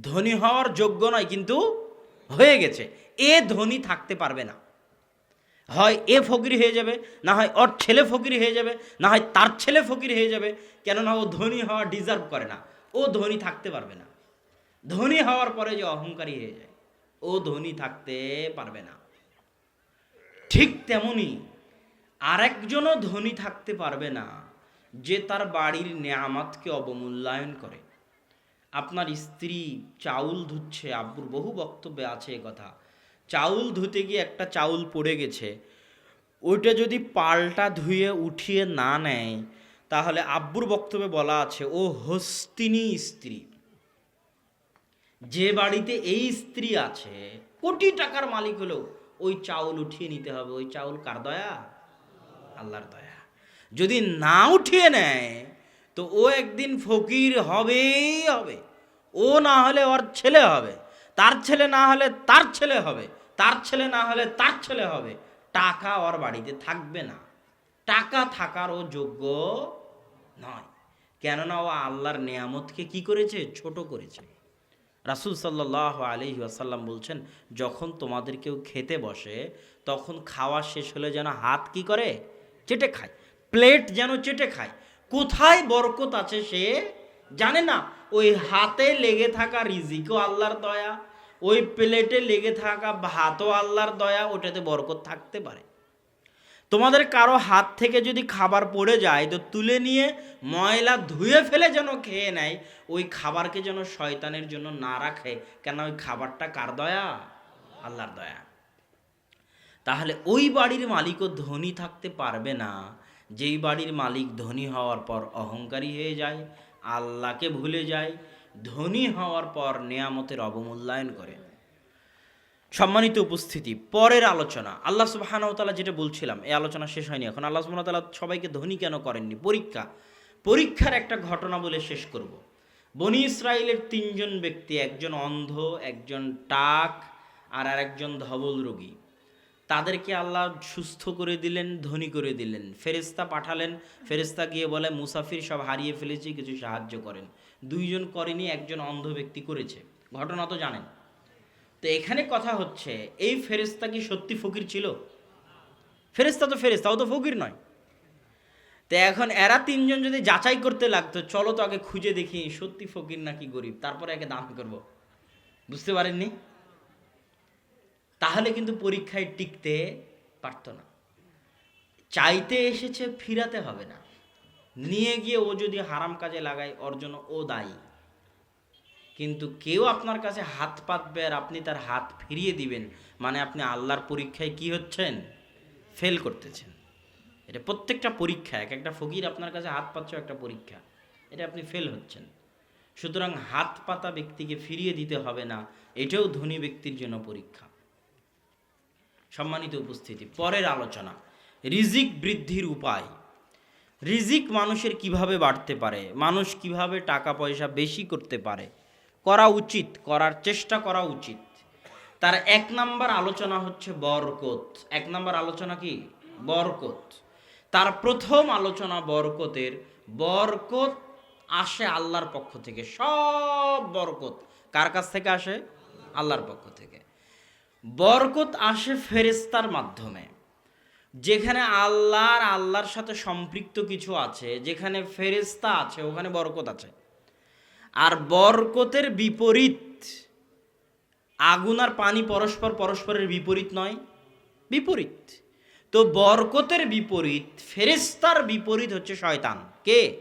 ধনী হওয়ার যোগ্য নয়, কিন্তু হয়ে গেছে। এ ধনী থাকতে পারবে না। হয় এ ফকির হয়ে যাবে, না হয় ওর ছেলে ফকির হয়ে যাবে, না হয় তার ছেলে ফকির হয়ে যাবে, কেননা ও ধনী হওয়া ডিজার্ভ করে না। ও ধনী থাকতে পারবে না। ধনী হওয়ার পরে যে অহংকারী হয়ে যায়, ও ধনী থাকতে পারবে না। ঠিক তেমনি আরেকজনও ধনী থাকতে পারবে না, যে তার বাড়ির নেয়ামতকে অবমূল্যায়ন করে। আপনার স্ত্রী চাউল ধুচ্ছে, আব্বুর বহু বক্তব্যে আছে এ কথা। চাউল ধুতে গিয়ে একটা চাউল পড়ে গেছে, ওইটা যদি পাল্টা ধুয়ে উঠিয়ে না নেয়, তাহলে আব্বুর বক্তব্যে বলা আছে, ও হস্তিনী স্ত্রী, যে বাড়িতে এই স্ত্রী আছে, কোটি টাকার মালিক হলেও ওই চাউল উঠিয়ে নিতে হবে। ওই চাউল কার দয়া? আল্লাহর দয়া। যদি না উঠিয়ে নেয় তো ও একদিন ফকির হবেই হবে। ও না হলে ওর ছেলে হবে। তার ছেলে না হলে তার ছেলে হবে। তার ছেলে না হলে তার ছেলে হবে। টাকা ওর বাড়িতে থাকবে না। টাকা থাকার ও যোগ্য নয়। কেননা ও আল্লাহর নেয়ামতকে কি করেছে? ছোট করেছে। রাসুল সাল্লাহ আলি আসাল্লাম বলছেন, যখন তোমাদের কেউ খেতে বসে, তখন খাওয়া শেষ হলে যেন হাত কি করে? চেটে খায়। প্লেট যেন চেটে খায়। কোথায় বরকত আছে সে জানে না। ওই হাতে লেগে থাকা রিজিকও আল্লাহর দয়া, ওই প্লেটে লেগে থাকা ভাতও আল্লাহর দয়া, ওটাতে বরকত থাকতে পারে। তোমাদের কারও হাত থেকে যদি খাবার পড়ে যায়, তো তুলে নিয়ে ময়লা ধুয়ে ফেলে যেন খেয়ে নেয়, ওই খাবারকে যেন শয়তানের জন্য না রাখে। কেন ওই খাবারটা কার দয়া? আল্লাহর দয়া। তাহলে ওই বাড়ির মালিকও ধনী থাকতে পারবে না। যেই বাড়ির মালিক ধনী হওয়ার পর অহংকারী হয়ে যায়, আল্লাহকে ভুলে যায়, ধনী হওয়ার পর নেয়ামতের অবমূল্যায়ন করে। সম্মানিত উপস্থিতি, পরের আলোচনা। আল্লাহ সুবাহানতালা যেটা বলছিলাম, এই আলোচনা শেষ হয়নি এখন। আল্লাহ সুবাহতালা সবাইকে ধনী কেন করেননি? পরীক্ষা। পরীক্ষার একটা ঘটনা বলে শেষ করব। বনি ইসরায়েলের তিনজন ব্যক্তি, একজন অন্ধ, একজন টাক, আর আরেকজন ধবল রোগী। তাদেরকে আল্লাহ সুস্থ করে দিলেন, ধনী করে দিলেন। ফেরেস্তা পাঠালেন ফেরেস্তা গিয়ে বলে, মুসাফির সব হারিয়ে ফেলেছি, কিছু সাহায্য করেন। দুইজন করেনি, একজন অন্ধ ব্যক্তি করেছে। ঘটনা তো জানেন। তো এখানে কথা হচ্ছে, এই ফেরেস্তা কি সত্যি ফকির ছিল? ফেরেস্তা তো ফেরেস্তা ও তো ফকির নয়। তো এখন এরা তিনজন যদি যাচাই করতে লাগতো, চলো তো আগে খুঁজে দেখি, সত্যি ফকির নাকি গরিব? তারপরে একে দান করব। বুঝতে পারেননি? তাহলে কিন্তু পরীক্ষায় টিকতে পারতো না। চাইতে এসেছে ফিরাতে হবে না। নিয়ে গিয়ে ও যদি হারাম কাজে লাগায়, ওর জন্য ও দায়ী। কিন্তু কেউ আপনার কাছে হাত পাতবে আর আপনি তার হাত ফিরিয়ে দিবেন মানে আপনি আল্লাহর পরীক্ষায় কি হচ্ছেন? ফেল করতেছেন। এটা প্রত্যেকটা পরীক্ষা, এক একটা ফকির আপনার কাছে হাত পাচ্ছে একটা পরীক্ষা। এটা আপনি ফেল হচ্ছেন। সুতরাং হাত পাতা ব্যক্তিকে ফিরিয়ে দিতে হবে না। এটাও ধনী ব্যক্তির জন্য পরীক্ষা। সম্মানিত উপস্থিতি, পরের আলোচনা। রিজিক বৃদ্ধির উপায়। রিজিক মানুষের কীভাবে বাড়তে পারে, মানুষ কীভাবে টাকা পয়সা বেশি করতে পারে, করা উচিত, করার চেষ্টা করা উচিত। তার এক নাম্বার আলোচনা হচ্ছে বরকত। এক নাম্বার আলোচনা কি? বরকত। তার প্রথম আলোচনা বরকতের, বরকত আসে আল্লাহর পক্ষ থেকে, সব বরকত। কার কাছ থেকে আসে? আল্লাহর পক্ষ থেকে। বরকত আসে ফেরেস্তার মাধ্যমে, যেখানে আল্লাহর আল্লাহর সাথে সম্পৃক্ত কিছু আছে, যেখানে ফেরেস্তা আছে, ওখানে বরকত আছে। আর বরকতের বিপরীত, আগুন আর পানি পরস্পর পরস্পরের বিপরীত নয়, বিপরীত। তো বরকতের বিপরীত ফেরেস্তার বিপরীত হচ্ছে শয়তান। কে?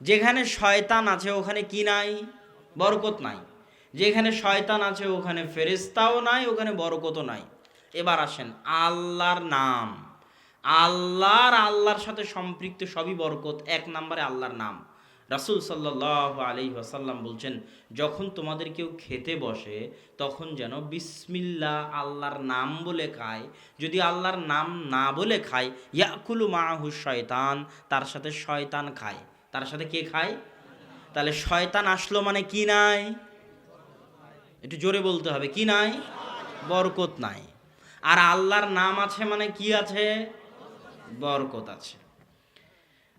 যেখানে শয়তান আছে, ওখানে কি নাই? বরকত নাই। যেখানে শয়তান আছে, ওখানে ফেরেস্তাও নাই, ওখানে বরকতও নাই। এবার আসেন, আল্লাহর নাম। আল্লাহর আল্লাহর সাথে সম্পৃক্ত সবই বরকত, এক নম্বরে আল্লাহর নাম। রাসুল সাল্লাহ আলি ওয়াসাল্লাম বলছেন, যখন তোমাদের কেউ খেতে বসে, তখন যেন বিসমিল্লা আল্লাহর নাম বলে খায়। যদি আল্লাহর নাম না বলে খায়, ইয়াকুলু মাহু শয়তান, তার সাথে শয়তান খায়। তার সাথে কে খায়? তাহলে শয়তান আসলো মানে কি নাই? একটু জোরে বলতে হবে, কি নাই? বরকত নাই। আর আল্লাহর নাম আছে মানে কি আছে? বরকত আছে।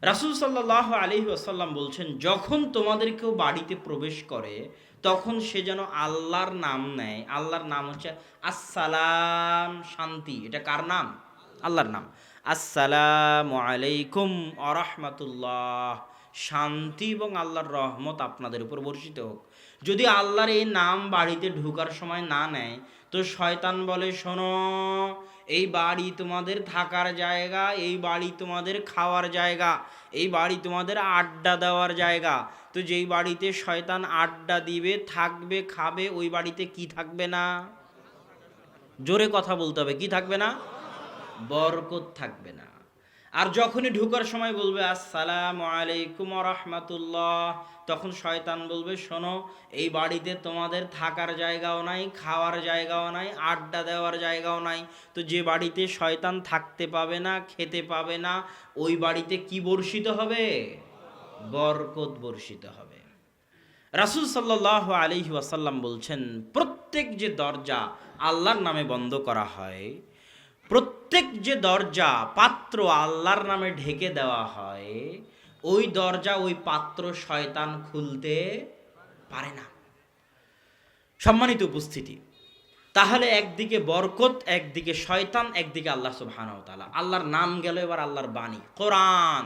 রাসুল সাল্লাহ আলী আসাল্লাম বলছেন, যখন তোমাদের কেউ বাড়িতে প্রবেশ করে, তখন সে যেন আল্লাহর নাম নেয়। আল্লাহর নাম হচ্ছে আসসালাম, শান্তি। এটা কার নাম? আল্লাহর নাম। আসসালামু আলাইকুম আরহামাতুল্লাহ শান্তি এবং আল্লাহর রহমত আপনাদের উপর বর্ষিত হোক। যদি আল্লাহর এই নাম বাড়িতে ঢোকার সময় না নেয়, তো শয়তান বলে, শোনো, এই বাড়ি তোমাদের থাকার জায়গা, এই বাড়ি তোমাদের খাওয়ার জায়গা, এই বাড়ি তোমাদের আড্ডা দেওয়ার জায়গা। তো যেই বাড়িতে শয়তান আড্ডা দিবে, থাকবে, খাবে, ওই বাড়িতে কি থাকবে না? জোরে কথা বলতে হবে, কি থাকবে না? বরকত থাকবে না। আর যখনই ঢুকার সময় বলবে, আসসালামু আলাইকুম রহমাতুল্লাহ, তখন শয়তান বলবে, শোনো, এই বাড়িতে তোমাদের থাকার জায়গাও নাই, খাওয়ার জায়গাও নাই, আড্ডা দেওয়ার জায়গাও নাই। তো যে বাড়িতে শয়তান থাকতে পাবে না, খেতে পাবে না, ওই বাড়িতে কি বর্ষিত হবে? বরকত বর্ষিত হবে। রাসুল সাল্লাহ আলহি ওয়াসাল্লাম বলছেন, প্রত্যেক যে দরজা আল্লাহর নামে বন্ধ করা হয় প্রত্যেক যে দরজা পাত্র আল্লাহর নামে ঢেকে দেওয়া হয়, ওই দরজা, ওই পাত্র শয়তান খুলতে পারে না। সম্মানিত উপস্থিতি, তাহলে একদিকে বরকত, একদিকে শয়তান, একদিকে আল্লাহ সুবহানাহু তাআলা। আল্লাহর নাম গেল এবার আল্লাহর বাণী। কোরআন,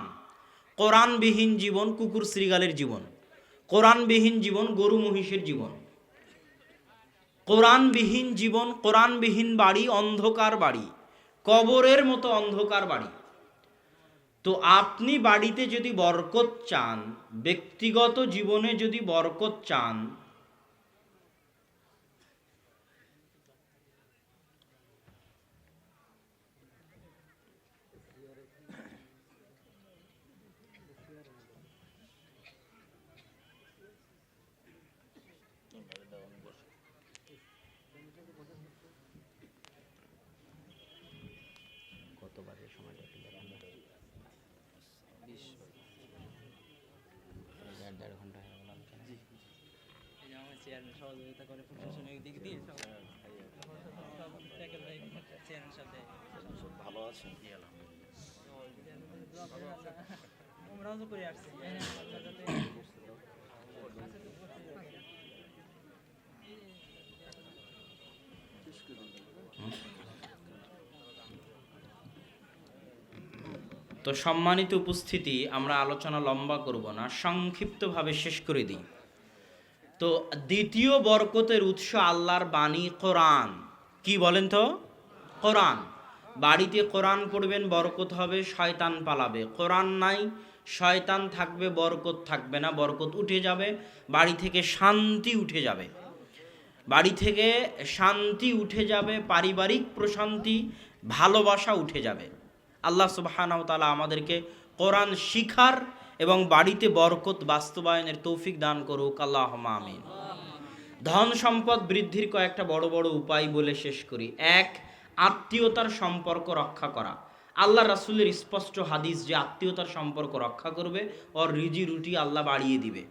কোরআনবিহীন জীবন কুকুর শ্রীগালের জীবন। কোরআনবিহীন জীবন গরু মহিষের জীবন। কোরআনবিহীন জীবন, কোরআনবিহীন বাড়ি, অন্ধকার বাড়ি। কবরের মতো অন্ধকার বাড়ি। তো আপনি বাড়িতে যদি বরকত চান, ব্যক্তিগত জীবনে যদি বরকত চান দেড় ঘণ্টা হয়ে গেল আলোচনা। এই যে আমার চেয়ারম্যান সহযোগিতা করে প্রশাসনিক দিক দিয়ে চেয়ারম্যান সাথে। ভালো আছেন আমরাও তো করে আসছি। আল্লাহ যাতে তো সম্মানিত উপস্থিতি, আমরা আলোচনা লম্বা করব না, সংক্ষিপ্তভাবে শেষ করে দিই। তো দ্বিতীয় বরকতের উৎস আল্লাহর বাণী কোরআন। কি বলেন তো? কোরআন। বাড়িতে কোরআন পড়বেন, বরকত হবে, শয়তান পালাবে। কোরআন নাই, শয়তান থাকবে, বরকত থাকবে না, বরকত উঠে যাবে, বাড়ি থেকে শান্তি উঠে যাবে। বাড়ি থেকে শান্তি উঠে যাবে, পারিবারিক প্রশান্তি, ভালোবাসা উঠে যাবে। আল্লাহ সুবাহানাও তালা আমাদেরকে কোরআন শিখার এবং বাড়িতে বরকত বাস্তবায়নের তৌফিক দান করুক আল্লাহ আমিন। ধন সম্পদ বৃদ্ধির কয়েকটা বড় বড় উপায় বলে শেষ করি। এক, আত্মীয়তার সম্পর্ক রক্ষা করা। আল্লাহ রাসুলের স্পষ্ট হাদিস যে আত্মীয়তার সম্পর্ক রক্ষা করবে, ওর রিজি রুটি আল্লাহ বাড়িয়ে দিবে।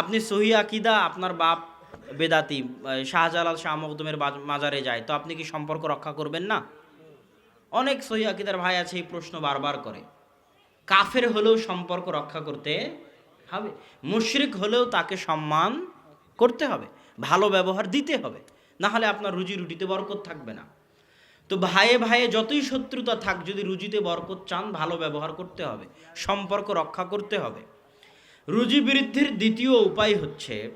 আপনি সহি আকিদা, আপনার বাপ বেদাতি শাহজালাল শাহ মখদুমের মাজারে যায়, তো আপনি কি সম্পর্ক রক্ষা করবেন না? অনেক সহি আকিদার ভাই আছে এই প্রশ্ন বারবার করে। কাফের হলেও সম্পর্ক রক্ষা করতে হবে। মুশরিক হলেও তাকে সম্মান করতে হবে। ভালো ব্যবহার দিতে হবে। না হলে আপনার রুজি রুটিতে বরকত থাকবে না। তো ভাইয়ে ভাইয়ে যতই শত্রুতা থাক, যদি রুজিতে বরকত চান, ভালো ব্যবহার করতে হবে। সম্পর্ক রক্ষা করতে হবে। রুজি বৃদ্ধির দ্বিতীয় উপায় হচ্ছে,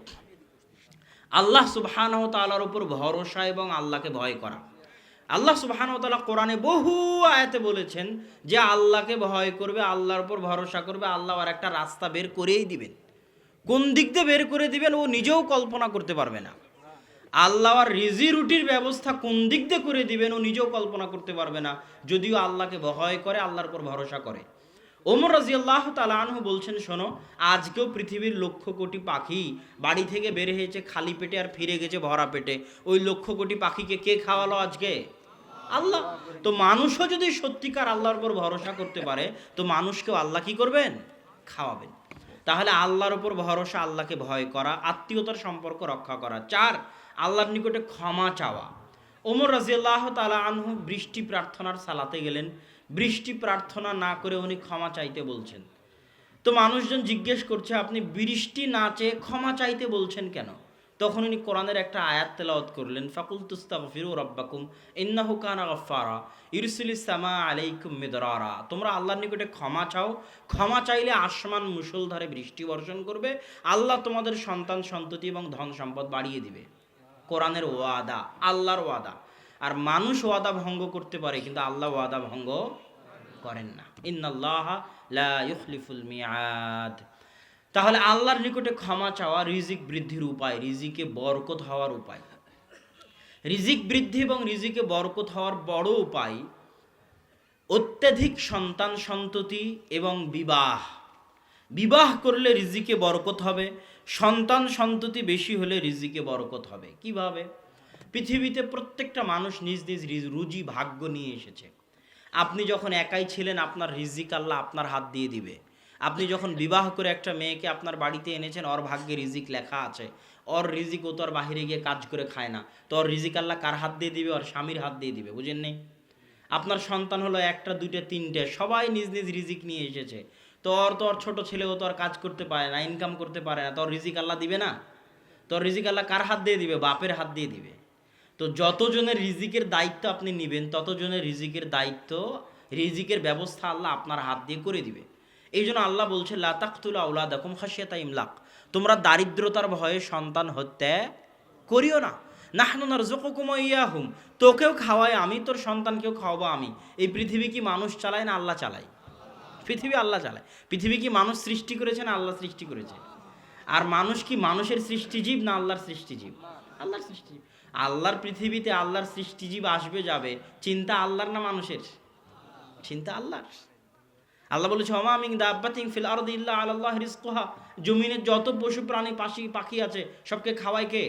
আল্লাহ সুবহানাহু তাআলার উপর ভরসা এবং আল্লাহকে ভয় করা। আল্লাহ সুবহানাহু তাআলা কোরআনে বহু আয়াতে বলেছেন যে আল্লাহকে ভয় করবে, আল্লাহর উপর ভরসা করবে, আল্লাহ আর একটা রাস্তা বের করেই দিবেন। কোন দিক দিয়ে বের করে দিবেন, ও নিজেও কল্পনা করতে পারবে না। আল্লাহ আর রিজি রুটির ব্যবস্থা কোন দিক দিয়ে করে দিবেন, ও নিজেও কল্পনা করতে পারবে না। যদিও আল্লাহকে ভয় করে, আল্লাহর উপর ভরসা করে। ওমর তালা আনহু বলছেন, শোনো, আজকেও পৃথিবীর লক্ষ কোটি পাখি বাড়ি থেকে বের হয়েছে, খালি পেটে আর ফিরে গেছে ভরা পেটে। ওই লক্ষ কোটি পাখিকে কে খাওয়ালো আজকে? আল্লাহ। তো মানুষও যদি সত্যিকার আল্লাহর উপর ভরসা করতে পারে, তো মানুষকেও আল্লাহ কি করবেন? খাওয়াবেন। তাহলে আল্লাহর উপর ভরসা, আল্লাহকে ভয় করা, আত্মীয়তার সম্পর্ক রক্ষা করা। চার, আল্লাহর নিকটে ক্ষমা চাওয়া। ওমর রাজিয়াল্লাহ তালা আনহু বৃষ্টি প্রার্থনার সালাতে গেলেন। বৃষ্টি প্রার্থনা না করে উনি ক্ষমা চাইতে বলছেন। তো মানুষজন জিজ্ঞেস করছে, আপনি বৃষ্টি না চেয়ে ক্ষমা চাইতে বলছেন কেন? তখন উনি কোরআনের একটা আয়াত তেলাওয়াত করলেন ফাকুল তুস্তাগফিরু রাব্বাকুম, ইন্নাহু কানা গাফফারা ইরসিলিস সামা আলাইকুম মিদরারা। তোমরা আল্লাহর নিকটে ক্ষমা চাও, ক্ষমা চাইলে আসমান মুষলধারে বৃষ্টি বর্ষণ করবে, আল্লাহ তোমাদের সন্তান সন্ততি এবং ধন সম্পদ বাড়িয়ে দিবে। কোরআনের ওয়াদা, আল্লাহর ওয়াদা। আর মানুষ ওয়াদা ভঙ্গ করতে পারে, কিন্তু আল্লাহ ওয়াদা ভঙ্গ করেন না। ইন্নাল্লাহ লা ইউখলিফুল মিয়াদ। তাহলে আল্লাহর নিকটে ক্ষমা চাওয়া রিজিক বৃদ্ধির উপায়, রিজিকে বরকত হওয়ার উপায়। রিজিক বৃদ্ধি এবং রিজিকে বরকত হওয়ার বড় উপায় অত্যাধিক সন্তান সন্ততি এবং বিবাহ। বিবাহ করলে রিজিকে বরকত হবে, সন্তান সন্ততি বেশি হলে রিজিকে বরকত হবে। কীভাবে? পৃথিবীতে প্রত্যেকটা মানুষ নিজ নিজ রুজি ভাগ্য নিয়ে এসেছে। আপনি যখন একাই ছিলেন, আপনার রিজিক আল্লাহ আপনার হাত দিয়ে দিবে। আপনি যখন বিবাহ করে একটা মেয়েকে আপনার বাড়িতে এনেছেন, ওর ভাগ্যে রিজিক লেখা আছে। ওর রিজিক ও তো আর বাহিরে গিয়ে কাজ করে খায় না। তো ওর রিজিক আল্লাহ কার হাত দিয়ে দিবে? ওর স্বামীর হাত দিয়ে দিবে, বুঝেন নেই? আপনার সন্তান হলো একটা, দুইটা, তিনটে, সবাই নিজ নিজ রিজিক নিয়ে এসেছে। তো ওর তো ওর ছোটো ছেলে ও তো আর কাজ করতে পারে না ইনকাম করতে পারে না, তোর রিজিক আল্লাহ দিবে না? তোর রিজিক আল্লাহ কার হাত দিয়ে দিবে? বাপের হাত দিয়ে দিবে। তো যতজনের রিজিকের দায়িত্ব আপনি নেবেন, ততজনের রিজিকের দায়িত্ব, রিজিকের ব্যবস্থা আল্লাহ আপনার হাত দিয়ে করে দিবে। এই জন্য আল্লাহ বলছে লাতাকুল আউলা দেখুম খাসিয়াতা ইমলাক। তোমরা দারিদ্রতার ভয়ে সন্তান হত্যা করিও না। নাহনুনার জোকুকুমাইয়াহুম তোকেও খাওয়াই আমি, তোর সন্তানকেও খাওয়াবো আমি। এই পৃথিবী কি মানুষ চালায় না আল্লাহ চালায়? পৃথিবী আল্লাহ চালায়। পৃথিবী কি মানুষ সৃষ্টি করেছে না আল্লাহ সৃষ্টি করেছে? আর মানুষ কি মানুষের সৃষ্টিজীব না আল্লাহর সৃষ্টিজীব? আল্লাহর সৃষ্টিজীব। আল্লাহর পৃথিবীতে আল্লাহর সৃষ্টিজীব আসবে, যাবে। চিন্তা আল্লাহর না মানুষের? চিন্তা আল্লাহর। আল্লাহ বলেছে হমা মিং দাব্বাতিং ফিল আরদি ইল্লা আলাল্লাহ রিস্কোহা জমিনের যত পশু প্রাণী পাখি পাখি আছে, সবকে খাওয়ায় কে?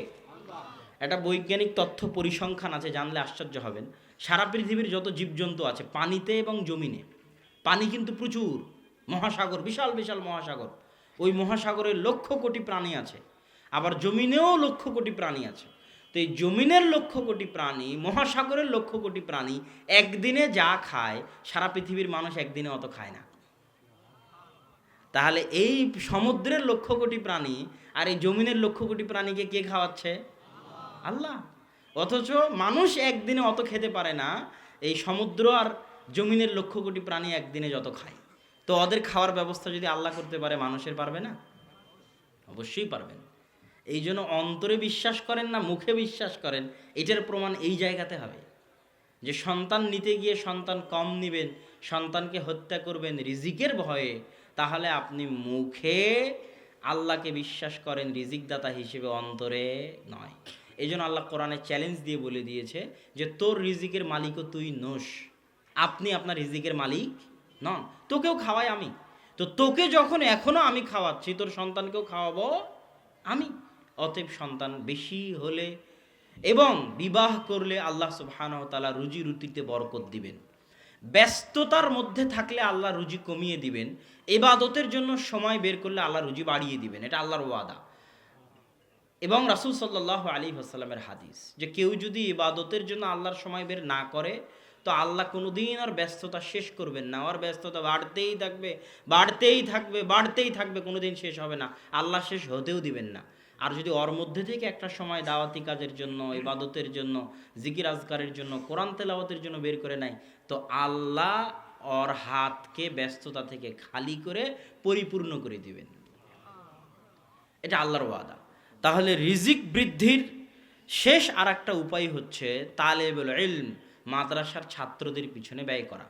একটা বৈজ্ঞানিক তথ্য পরিসংখ্যান আছে, জানলে আশ্চর্য হবেন। সারা পৃথিবীর যত জীবজন্তু আছে, পানিতে এবং জমিনে, পানি কিন্তু প্রচুর, মহাসাগর, বিশাল বিশাল মহাসাগর। ওই মহাসাগরে লক্ষ কোটি প্রাণী আছে, আবার জমিনেও লক্ষ কোটি প্রাণী আছে। তো এই জমিনের লক্ষ কোটি প্রাণী, মহাসাগরের লক্ষ কোটি প্রাণী একদিনে যা খায়, সারা পৃথিবীর মানুষ একদিনে অত খায় না। তাহলে এই সমুদ্রের লক্ষ কোটি প্রাণী আর এই জমিনের লক্ষ কোটি প্রাণীকে কে খাওয়াচ্ছে? আল্লাহ। অথচ মানুষ একদিনে অত খেতে পারে না, এই সমুদ্র আর জমিনের লক্ষ কোটি প্রাণী একদিনে যত খায়। তো ওদের খাওয়ার ব্যবস্থা যদি আল্লাহ করতে পারে, মানুষের পারবে না? অবশ্যই পারবেন। এই জন্য অন্তরে বিশ্বাস করেন না, মুখে বিশ্বাস করেন, এটার প্রমাণ এই জায়গাতে হবে। যে সন্তান নিতে গিয়ে সন্তান কম নেবেন, সন্তানকে হত্যা করবেন রিজিকের ভয়ে তাহলে আপনি মুখে আল্লাহকে বিশ্বাস করেন রিজিকদাতা হিসেবে অন্তরে নয়। এই জন্য আল্লাহ কোরআনে চ্যালেঞ্জ দিয়ে বলে দিয়েছে যে, তোর রিজিকের মালিকও তুই নোস। আপনি আপনার রিজিকের মালিক নন। তোকেও খাওয়াই আমি। তো তোকে যখন এখনও আমি খাওয়াচ্ছি, তোর সন্তানকেও খাওয়াবো আমি। অতএব সন্তান বেশি হলে এবং বিবাহ করলে আল্লাহ সুবহানাহু তাআলা রুজি রুটিতে বরকত দিবেন। ব্যস্ততার মধ্যে থাকলে আল্লাহ রুজি কমিয়ে দিবেন। এবাদতের জন্য সময় বের করলে আল্লাহ রুজি বাড়িয়ে দিবেন। এটা আল্লাহর ওয়াদা। এবং রাসূল সাল্লাল্লাহু আলী আসাল্লামের হাদিস যে কেউ যদি ইবাদতের জন্য আল্লাহর সময় বের না করে, তো আল্লাহ কোনোদিন আর ব্যস্ততা শেষ করবেন না। আর ব্যস্ততা বাড়তেই থাকবে বাড়তেই থাকবে বাড়তেই থাকবে, কোনোদিন শেষ হবে না। আল্লাহ শেষ হতেও দিবেন না। আর যদি ওর মধ্যে থেকে একটা সময় দাওয়াতি কাজের জন্য ইবাদতের জন্য, জিকির আজকারের জন্য, কোরআন তেলাওয়াতের জন্য বের করে নেয় তো আল্লাহ ওর হাতকে ব্যস্ততা থেকে খালি করে পরিপূর্ণ করে দিবেন। এটা আল্লাহর ওয়াদা। তাহলে রিজিক বৃদ্ধির শেষ আর একটা উপায় হচ্ছে তালেবুল ইলম, মাদ্রাসার ছাত্রদের পিছনে ব্যয় করা।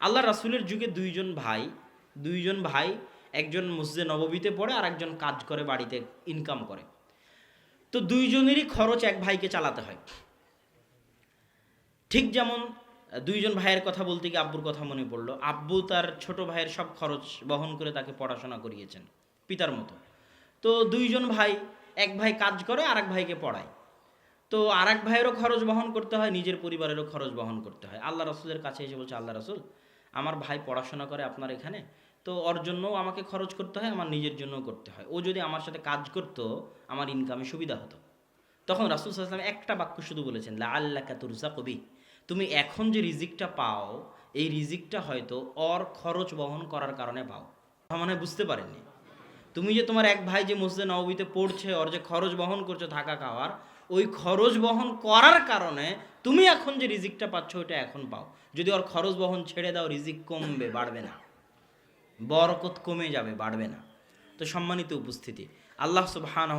আল্লাহ রাসূলের যুগে দুইজন ভাই দুইজন ভাই একজন মসজিদে নববীতে পড়ে আর একজন কাজ করে বাড়িতে ইনকাম করে। তো দুইজনেরই খরচ এক ভাইকে চালাতে হয়। ঠিক যেমন দুইজন ভাইয়ের কথা বলতে গিয়ে আব্বুর কথা মনে পড়ল। আব্বু তার ছোট ভাইয়ের সব খরচ বহন করে তাকে পড়াশোনা করিয়েছেন, পিতার মতো। তো দুইজন ভাই, এক ভাই কাজ করে আর এক ভাইকে পড়ায়। তো আর এক ভাইয়েরও খরচ বহন করতে হয়, নিজের পরিবারেরও খরচ বহন করতে হয়। আল্লাহ রসুলের কাছে এসে বলছে, আল্লাহ রসুল, আমার ভাই পড়াশোনা করে আপনার এখানে, তো ওর জন্যও আমাকে খরচ করতে হয়, আমার নিজের জন্যও করতে হয়। ও যদি আমার সাথে কাজ করতো, আমার ইনকামে সুবিধা হতো। তখন রাসুল সাল্লাম একটা বাক্য শুধু বলেছেন লা আল্লাহ কাতুরজা কবি তুমি এখন যে রিজিকটা পাও, এই রিজিকটা হয়তো অর খরচ বহন করার কারণে পাও। মানে বুঝতে পারেননি? তুমি যে তোমার এক ভাই যে মসজিদে নবীতে পড়ছে, ওর যে খরচ বহন করছ থাকা খাওয়ার, ওই খরচ বহন করার কারণে তুমি এখন যে রিজিকটা পাচ্ছ, ওইটা এখন পাও। যদি ওর খরচ বহন ছেড়ে দাও, রিজিক কমবে, বাড়বে না। বরকত কমে যাবে, বাড়বে না। তো সম্মানিত উপস্থিতি, আল্লাহ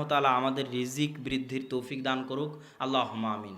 তাআলা আমাদের রিজিক বৃদ্ধির তৌফিক দান করুক। আল্লাহ আমিন।